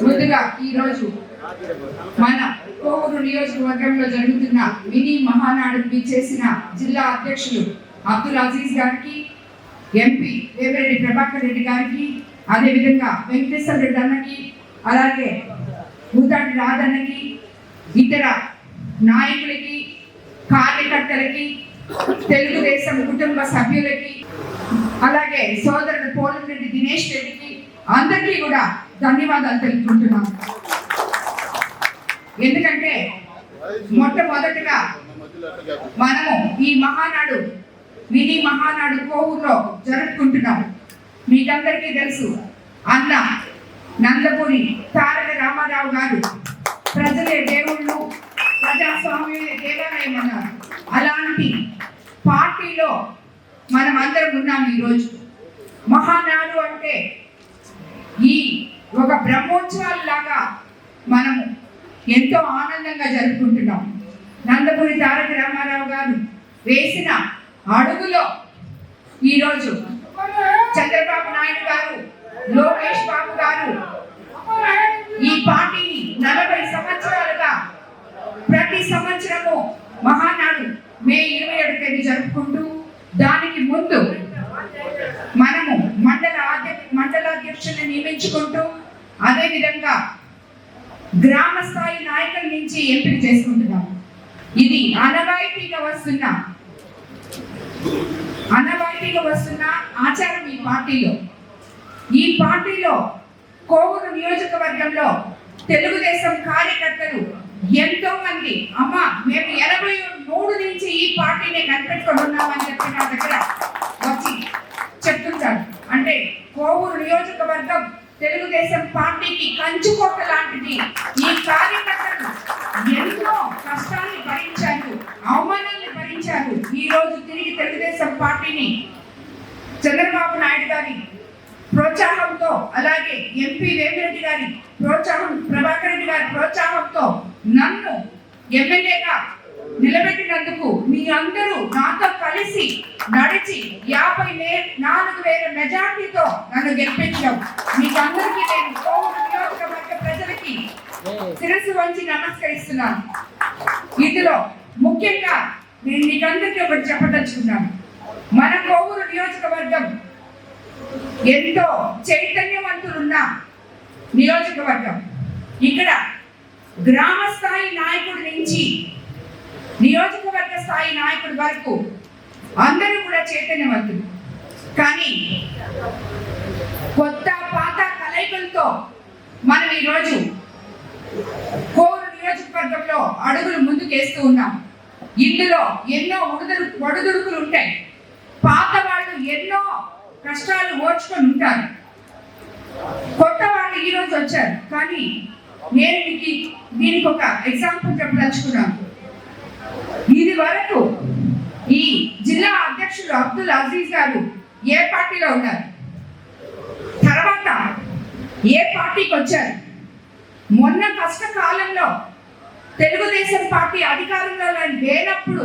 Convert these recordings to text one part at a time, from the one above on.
ముందుగా ఈరోజు మన కోవూరు నియోజకవర్గంలో జరుగుతున్న మినీ మహానాడు చేసిన జిల్లా అధ్యక్షులు అబ్దుల్ అజీజ్ గారికి ఎంపీ వేమిరెడ్డి ప్రభాకర్ రెడ్డి గారికి అదేవిధంగా వెంకటేశ్వర రెడ్డి అన్నకి అలాగే భూతాటి రాధన్నకి ఇతర నాయకులకి కార్యకర్తలకి తెలుగుదేశం కుటుంబ సభ్యులకి అలాగే సోదరుడు పోలంరెడ్డి దినేష్ రెడ్డికి అందరికీ కూడా ధన్యవాదాలు తెలుపుకుంటున్నాను ఎందుకంటే మొట్టమొదటిగా మనము ఈ మహానాడు మినీ మహానాడు కోవూరులో జరుపుకుంటున్నాం. మీకందరికీ తెలుసు అన్న నందపూరి తారక రామారావు గారు ప్రజలే దేవుళ్ళు ప్రజాస్వామ్య దేవాలయం అన్నారు. అలాంటి పార్టీలో మనం అందరం ఉన్నాం ఈరోజు. మహానాడు అంటే ఈ ఒక బ్రహ్మోత్సవాల లాగా మనము ఎంతో ఆనందంగా జరుపుకుంటున్నాం. నందపూరి తారక రామారావు గారు వేసిన అడుగులో ఈరోజు చంద్రబాబు నాయుడు గారు లోకేష్ బాబు గారు ఈ పార్టీని నలభై సంవత్సరాలుగా ప్రతి సంవత్సరము మహానాడు మే ఇరవై ఏడు తేదీ జరుపుకుంటూ దానికి ముందు మనము మండల అధ్య- మండలాధ్యక్షుల్ని నియమించుకుంటూ అదే గ్రామ స్థాయి నాయకుల నుంచి ఎంపిక చేసుకుంటున్నాం. ఇది అనవాయితీగా వస్తున్న అనవాయితీగా వస్తున్న ఆచారం ఈ పార్టీలో. ఈ పార్టీలో కోవూరు నియోజకవర్గంలో తెలుగుదేశం కార్యకర్తలు ఎంతో మంది అమ్మ మేము ఎనభై మూడు నుంచి ఈ పార్టీని కనిపెట్టుకొని ఉన్నామని చెప్పి నా దగ్గర వచ్చి చెప్తుంటారు. అంటే కోవూరు నియోజకవర్గం తెలుగుదేశం పార్టీకి కంచుకోట లాంటిది. ఈ కార్యకర్తలు ఎన్నో కష్టాన్ని భరించారు అవమానాన్ని భరించారు. ఈ రోజు తిరిగి తెలుగుదేశం పార్టీని చంద్రబాబు నాయుడు గారి ప్రోత్సాహంతో అలాగే ఎంపీ వేమిరెడ్డి గారి ప్రోత్సాహం ప్రభాకర్ రెడ్డి గారి ప్రోత్సాహంతో నన్ను ఎమ్మెల్యేగా నిలబెట్టినందుకు మీ అందరూ నాతో కలిసి నడిచి యాభై వే- నాలుగు వేల మెజార్టీతో నన్ను గెలిపించడం మీకు అందరికీ నేను నియోజకవర్గ ప్రజలకి శిరస్సు వంచి నమస్కరిస్తున్నాను. ఇందులో ముఖ్యంగా నేను మీకందరికీ ఒకటి చెప్పదలుచుకున్నాను. మన కోవూరు నియోజకవర్గం ఎంతో చైతన్యవంతులున్న నియోజకవర్గం. ఇక్కడ గ్రామ స్థాయి నాయకుడి నుంచి నియోజకవర్గ స్థాయి నాయకుడి వరకు అందరూ కూడా చైతన్యవంతులు. కానీ కొత్త పాత కలయికలతో మనం ఈరోజు కోరు నియోజకవర్గంలో అడుగులు ముందుకేస్తూ ఉన్నాం. ఇందులో ఎన్నో ఒడుదురు ఒడుదుడుకులు ఉంటాయి. పాత వాళ్ళు ఎన్నో కష్టాలు ఓర్చుకొని ఉంటారు. కొత్త వాళ్ళు ఈరోజు వచ్చారు. కానీ నేను మీకు దీనికి ఒక ఎగ్జాంపుల్ చెప్పదలుచుకున్నాను. ఇది వరకు ఈ జిల్లా అధ్యక్షుడు అబ్దుల్ అజీజ్ గారు ఏ పార్టీలో ఉన్నారు? తర్వాత ఏ పార్టీకి వచ్చారు? మొన్న కష్టకాలంలో తెలుగుదేశం పార్టీ అధికారంలో లేనప్పుడు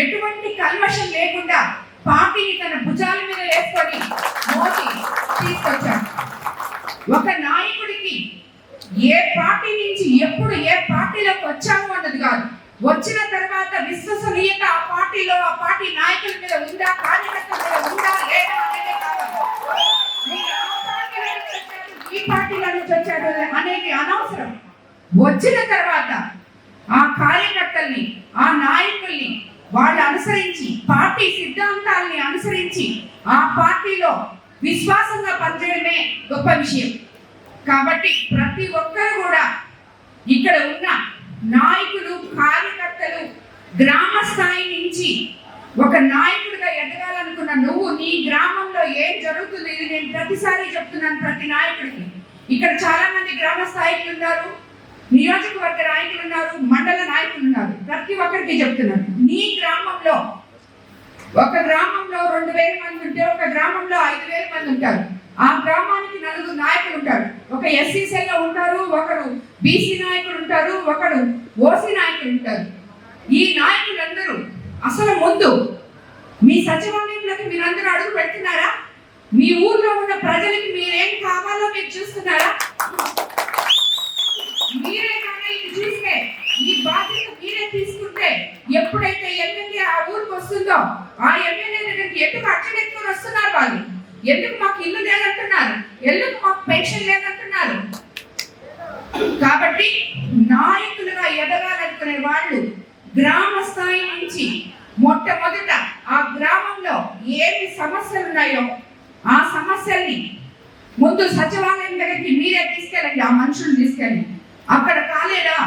ఎటువంటి కల్మషం లేకుండా పార్టీని తన భుజాల మీద వేసుకొని మోదీ తీసుకొచ్చాడు ఒక నాయకుడికి ఏ పార్టీ నుంచి ఎప్పుడు ఏ పార్టీలోకి వచ్చాము వచ్చిన తర్వాత విశ్వసనీయత ఆ పార్టీలో ఆ పార్టీ నాయకుల మీద ఉందా కార్యకర్తల మీద ఉందా లేదా అనేది ఈ పార్టీలో నుంచి వచ్చారు అనేది అనవసరం. వచ్చిన తర్వాత ఆ కార్యకర్తల్ని ఆ నాయకుల్ని వాళ్ళు అనుసరించి పార్టీ సిద్ధాంతాల్ని అనుసరించి ఆ పార్టీలో విశ్వాసంగా పనిచేయడమే గొప్ప విషయం. కాబట్టి ప్రతి ఒక్కరు కూడా ఇక్కడ ఉన్న నాయకులు కార్యకర్తలు గ్రామ స్థాయి నుంచి ఒక నాయకుడిగా ఎదగాలనుకున్న నువ్వు నీ గ్రామంలో ఏం జరుగుతుంది ఇది నేను ప్రతిసారి చెప్తున్నాను ప్రతి నాయకుడికి. ఇక్కడ చాలా మంది గ్రామ స్థాయికులు ఉన్నారు నియోజకవర్గ నాయకులు ఉన్నారు మండల నాయకులు ఉన్నారు. ప్రతి ఒక్కరికి చెప్తున్నాను నీ గ్రామంలో ఒక గ్రామంలో రెండు వేల మంది ఉంటే ఒక గ్రామంలో ఐదు వేల మంది ఉంటారు. ఆ గ్రామానికి నలుగురు నాయకులు ఉంటారు. ఒక ఎస్సీ సెల్లో ఉంటారు? ఒకరు బీసీ నాయకుడు ఉంటారు ఒకడు ఓసీ నాయకుడు ఉంటారు. ఈ నాయకులందరూ అసలు ముందు మీ సచివాలయంలోకి మీరందరూ అడుగు పెడుతున్నారా? మీ ఊర్లో ఉన్న ప్రజలకి మీరేం కావాలో మీరు చూస్తున్నారు ఎందుకు మాకు ఇల్లు లేదంటున్నారు ఎందుకు మాకు పెన్షన్ లేదంటున్నారు కాబట్టి నాయకులుగా ఎదగాలనుకునే వాళ్ళు గ్రామ స్థాయి నుంచి మొట్టమొదట ఆ గ్రామంలో ఏమి సమస్యలు ఉన్నాయో ఆ సమస్యల్ని ముందు సచివాలయం దగ్గరికి మీరే తీసుకెళ్ళండి ఆ మనుషులు తీసుకెళ్ళి అక్కడ కాలేదా?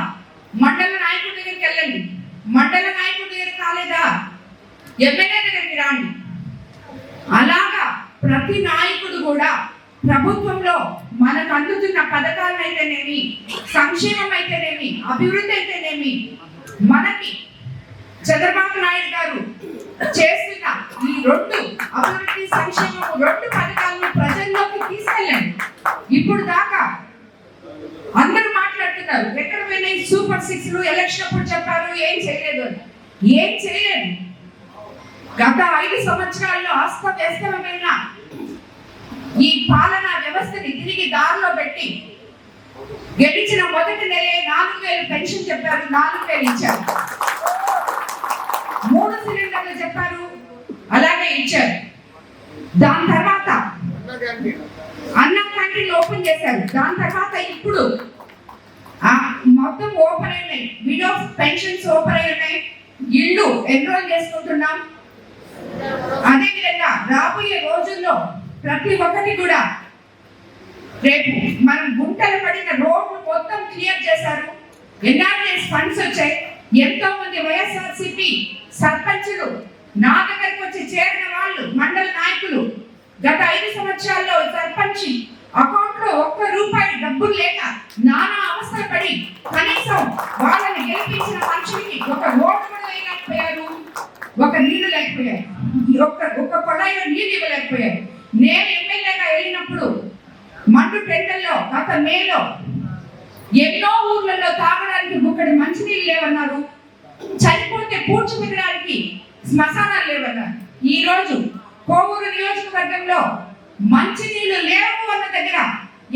మండల నాయకుడి దగ్గరికి వెళ్ళండి. మండల నాయకుడి దగ్గర కాలేదా? ఎమ్మెల్యే దగ్గరికి రాండి. అలాగా ప్రతి నాయకుడు కూడా ప్రభుత్వంలో మనకు అందుతున్న పథకాలు అయితేనేమి సంక్షేమం అయితేనేమి అభివృద్ధి అయితేనేమి మనకి చంద్రబాబు నాయుడు గారు చేస్తున్న రెండు అభివృద్ధి సంక్షేమం రెండు పథకాలను ప్రజల్లోకి తీసుకెళ్ళండి. ఇప్పుడు దాకా అందరూ మాట్లాడుతున్నారు ఎక్కడ పోయినాయి సూపర్ సిక్స్ ఎలక్షన్ అప్పుడు చెప్పారు ఏం చేయలేదు అని. ఏం చేయలేదు. గత ఐదు సంవత్సరాల్లో అస్తవ్యస్తమైన ఈ పాలనా వ్యవస్థని తిరిగి దారిలో పెట్టి గెలిచిన మొదటి నెలే నాలుగు వేలు పెన్షన్ చెప్పారు నాలుగు వేలు ఇచ్చారు. మూడు సిలిండర్లు చెప్పారు అలాగే ఇచ్చారు. దాని తర్వాత అన్నం క్యాంటీన్ ఓపెన్ చేశారు. దాని తర్వాత ఇప్పుడు ఆ మొత్తం ఓపెన్ అయినాయి విడో పెన్షన్స్ ఓపెన్ అయి ఉన్నాయి. ఇల్లు ఎన్రోల్ చేసుకుంటున్నాం. అదేవిధంగా రాబోయే రోజుల్లో ప్రతి ఒక్కటి కూడా రేపు మనం గుంటలు పడిన రోడ్లు మొత్తం క్లియర్ చేశారు. ఎన్ఆర్ఎస్ ఫండ్స్ వచ్చాయి. ఎంతో మంది వైఎస్ఆర్సిపి సర్పంచులు నా దగ్గరకు వచ్చి చేరిన వాళ్ళు మండల నాయకులు గత ఐదు సంవత్సరాల్లో సర్పంచి అకౌంట్లో ఒక్క రూపాయి డబ్బులు లేక నానా అవసరపడి కనీసం వాళ్ళని గెలిపించిన మనుషులకి ఒక రోడ్డు కూడా వేయలేకపోయారు ఒక నీళ్ళు లేకపోయారు ఒక్క ఒక్క కొడాయిలో నీళ్ళు ఇవ్వలేకపోయారు. నేను ఎమ్మెల్యేగా వెళ్ళినప్పుడు మండు టెండల్లో గత మేలో ఎన్నో ఊర్లలో తాగడానికి ముక్కడి మంచినీళ్ళు లేవన్నారు. చనిపోతే పూడ్చిపెట్టడానికి శ్మశానాలు లేవన్నారు ఈ రోజు కోవూరు నియోజకవర్గంలో మంచినీళ్ళు లేవు అన్న దగ్గర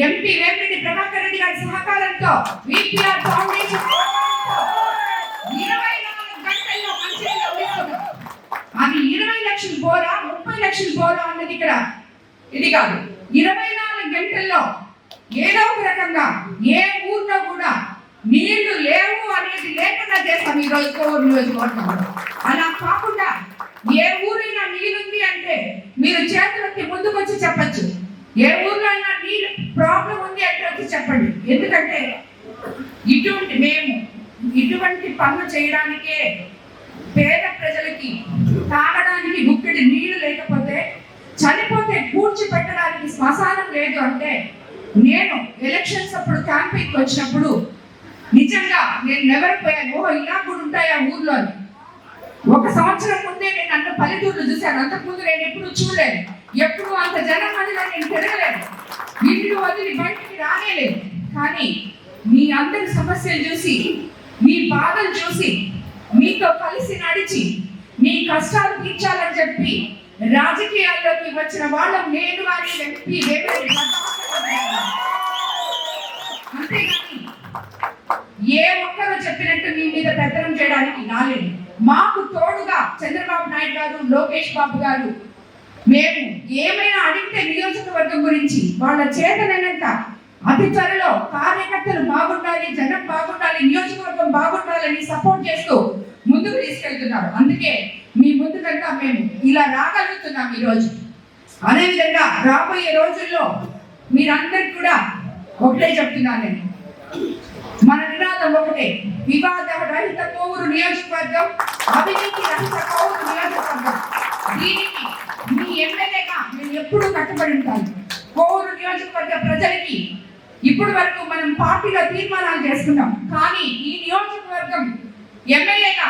ఎంపీ వేమిరెడ్డి ప్రభాకర్ రెడ్డి గారి సహకారంతో విపిఆర్ ఫౌండేషన్ ఇరవై నాలుగు గంటల్లో మంచినీళ్ళు అది ఇరవై లక్షలు బోరా ముప్పై లక్షలు బోరా అన్నది ఇక్కడ ఇది కాదు. ఇరవై నాలుగు గంటల్లో ఏదో ఒక రకంగా ఏ ఊర్లో కూడా నీళ్ళు లేవు అనేది లేకుండా చేస్తాం ఈ రోజు కోవూరు నియోజకవర్గంలో. అలా పాప ఏ ఊరైనా నీళ్ళుంది అంటే మీరు చేతులకి ముందుకు వచ్చి చెప్పచ్చు. ఏ ఊర్లో అయినా నీళ్ళు ప్రాబ్లం ఉంది అంటే వచ్చి చెప్పండి. ఎందుకంటే ఇటువంటి మేము ఇటువంటి పనులు చేయడానికే పేద ప్రజలకి తాగడానికి గుక్కెడి నీళ్ళు లేకపోతే చనిపోతే పూడ్చి పెట్టడానికి శ్మశానం లేదు అంటే నేను ఎలక్షన్స్ అప్పుడు క్యాంపెయిన్కి వచ్చినప్పుడు నిజంగా నేను నెవరిపోయాను ఓహో ఇలా కూడా ఉంటాయి ఆ ఊర్లో అని. ఒక సంవత్సరం ముందే నేను అన్న పల్లెటూరులో చూశాను. అంతకుముందు నేను ఎప్పుడు చూడలేదు. ఎప్పుడు అంత జనం మధ్యలో నేను తిరగలేదు. ఇల్లు వదిలి బయటికి రానేలేదు. కానీ మీ అందరి సమస్యలు చూసి మీ బాధలు చూసి మీతో కలిసి నడిచి మీ కష్టాలు తీర్చాలని చెప్పి రాజకీయాల్లోకి వచ్చిన వాళ్ళం నేను వారి ఎంపీ లోకేష్ బాబు గారు. మేము ఏమైనా అడిగితే నియోజకవర్గం గురించి వాళ్ళ చేతనైనంత అతి త్వరలో కార్యకర్తలు బాగుండాలి జనం బాగుండాలి నియోజకవర్గం బాగుండాలని సపోర్ట్ చేస్తూ ముందుకు తీసుకెళ్తున్నారు. అందుకే మీ ముందుకంతా మేము ఇలా రాగలుగుతున్నాం ఈరోజు. అదేవిధంగా రాబోయే రోజుల్లో మీరందరికి కూడా ఒకటే చెప్తున్నాను నేను. మన నినాదం ఒకటే. వివాద రహిత కోవూరు నియోజకవర్గం అవినీతి రహిత కోవూరు నియోజకవర్గం. దీనికి మీ ఎమ్మెల్యేగా నేను ఎప్పుడూ కట్టుబడి ఉంటాను కోవూరు నియోజకవర్గ ప్రజలకి ఇప్పటి వరకు మనం పార్టీలో తీర్మానాలు చేసుకున్నాం. కానీ ఈ నియోజకవర్గం ఎమ్మెల్యేగా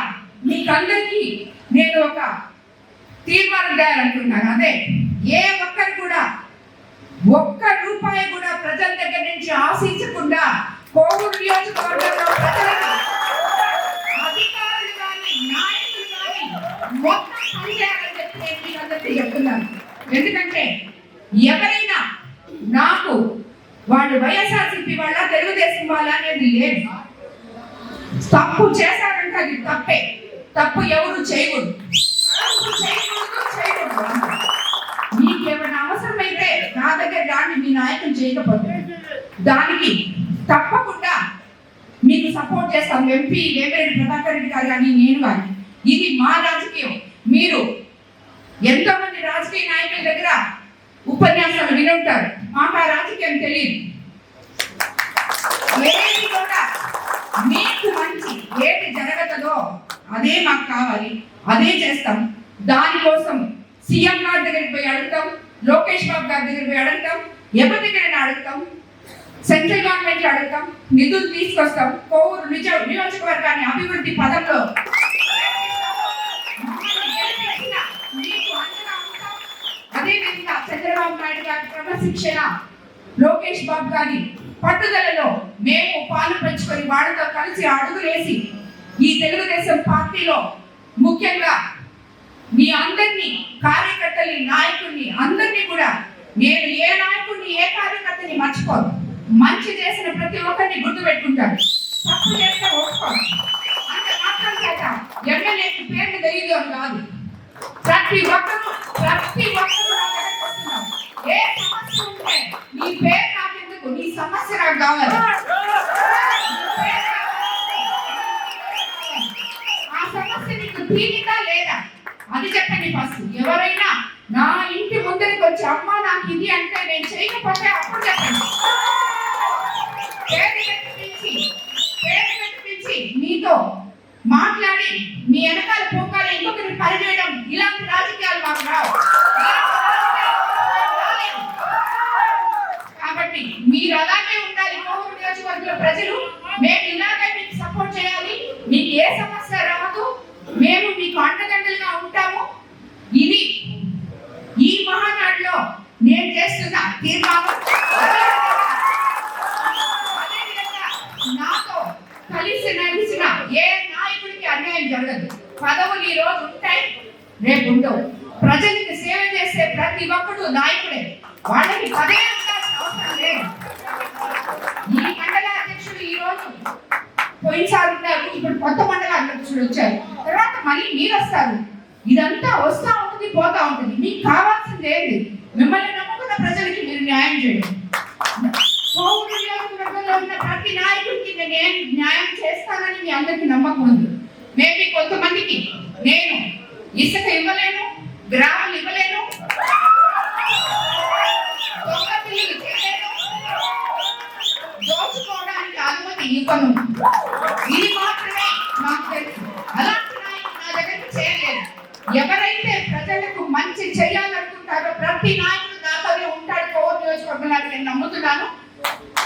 మీకందరికీ నేను ఒక తీర్మానం చేయాలనుకుంటున్నాను. అదే ఏ ఒక్కరు కూడా ఒక్క రూపాయి కూడా ప్రజల దగ్గర నుంచి ఆశించకుండా కోవూరు నియోజకవర్గంలో ప్రజలకు అధికారులు కానీ నాయకులు కానీ మొత్తం పనిచేయాలని చెప్పి నేను మీకు అందరికీ చెప్తున్నాను. ఎందుకంటే ఎవరైనా నాకు వాళ్ళు వైఎస్ఆర్సీపీ వాళ్ళ తెలుగుదేశం వాళ్ళ అనేది లేదు. తప్పు చేశారంటే అది తప్పే. తప్పు ఎవరు చేయకూడదు. చేయకూడదు మీకు ఏమైనా అవసరమైతే నా దగ్గర దాన్ని మీ నాయకులు చేయకపోతే. దానికి తప్పకుండా మీకు సపోర్ట్ చేస్తాం. ఎంపీ వేమిరెడ్డి ప్రభాకర్ రెడ్డి గారు కానీ నేను కానీ. ఇది మా రాజకీయం. మీరు ఎంతో మంది రాజకీయ నాయకుల దగ్గర ఉపన్యాసాలు వినుంటారు మాకు ఆ రాజకీయం తెలియదు. ఏది కూడా మీకు మంచి ఏది జరగతదో అదే మాకు కావాలి. అదే చేస్తాం. దానికోసం సీఎం గారి దగ్గరికి పోయి అడుగుతాం. లోకేష్ బాబు గారి దగ్గరికి పోయి అడుగుతాం. ఎవరి దగ్గరైనా అడుగుతాం. సెంట్రల్ గవర్నమెంట్ అడుగుతాం నిధులు తీసుకొస్తాం. కోవూరు నిజ నియోజకవర్గాన్ని అభివృద్ధి పదంలో అదేవిధంగా చంద్రబాబు నాయుడు గారి క్రమశిక్షణ లోకేష్ బాబు గారి పట్టుదలలో మేము పాలు పంచుకొని వాళ్ళతో కలిసి అడుగులేసి ఈ తెలుగుదేశం పార్టీలో ముఖ్యంగా మీ అందరినీ కార్యకర్తల్ని నాయకుల్ని అందరినీ కూడా నేను ఏ నాయకుడిని ఏ కార్యకర్తని మర్చిపోను మంచి చేసిన ప్రతి ఒక్కరిని గుర్తు పెట్టుకుంటాను తప్పు చేస్తే ఓడుకోను అంత మాత్రం చేత ఎమ్మెల్యేకి పేరు తెలియదు అని కాదు ప్రతి ఒక్కరు ప్రతి ఒక్కరు నా దగ్గరకు వస్తున్నారు. ఏ సమస్య ఉంటే నీ పేరు నాకెందుకు నీ సమస్య నాకు కావాలి నీ పేరు కావాలి. ఆ సమస్య నీకు తీరిక లేదా? అది చెప్పండి ఫస్ట్ ఎవరైనా నా ఇంటి ముందరికి వచ్చి అమ్మ నాకు ఇది అంటే నేను చేయకపోతే అప్పుడు చెప్పండి. మీతో మాట్లాడి మీ వెనకాల పోకాలి ఇంకొకరిని పనిచేయడం ఇలాంటి రాజకీయాలు మాకు రావు. కాబట్టి మీరు అలాగే ఉండాలి. కోవూరు నియోజకవర్గంలో ప్రజలు మేము ఇలాగే మీకు సపోర్ట్ చేయాలి. మీకు ఏ సమస్య రాదు మేము మీకు అండదండలుగా ఉంటాము ఇది ఈ మహానాడులో నేను చేస్తున్న తీర్మానం అదేవిధంగా నాతో కలిసి నడిచిన ఏ నాయకుడికి అన్యాయం జరగదు పదవులు ఈ రోజు ఉంటాయి రేపు ఉండవు ప్రజలకు సేవ చేసే ప్రతి ఒక్కడు నాయకుడే. వాళ్ళకి పదే అవసరం లేదు. ఈ మండల అధ్యక్షుడు ఈ రోజు పోయినసారి ఉన్నారు. ఇప్పుడు కొత్త మండల అధ్యక్షుడు వచ్చారు. తర్వాత మళ్ళీ మీరు వస్తారు. ఇదంతా వస్తా ఉంటుంది పోతా ఉంటుంది. మీకు కావాల్సింది ఏంటి మిమ్మల్ని నమ్ముకున్న ప్రజలకి మీరు న్యాయం చేయండి. కోవిడ్ నియోజకవర్గంలో ఉన్న ప్రతి నాయకుడికి నేను న్యాయం చేస్తానని మీ అందరికీ నమ్మకం ఉంది. మేబీ కొంతమందికి నేను ఇసుక ఇవ్వలేను గ్రాములు ఇవ్వలేను பண்ணும்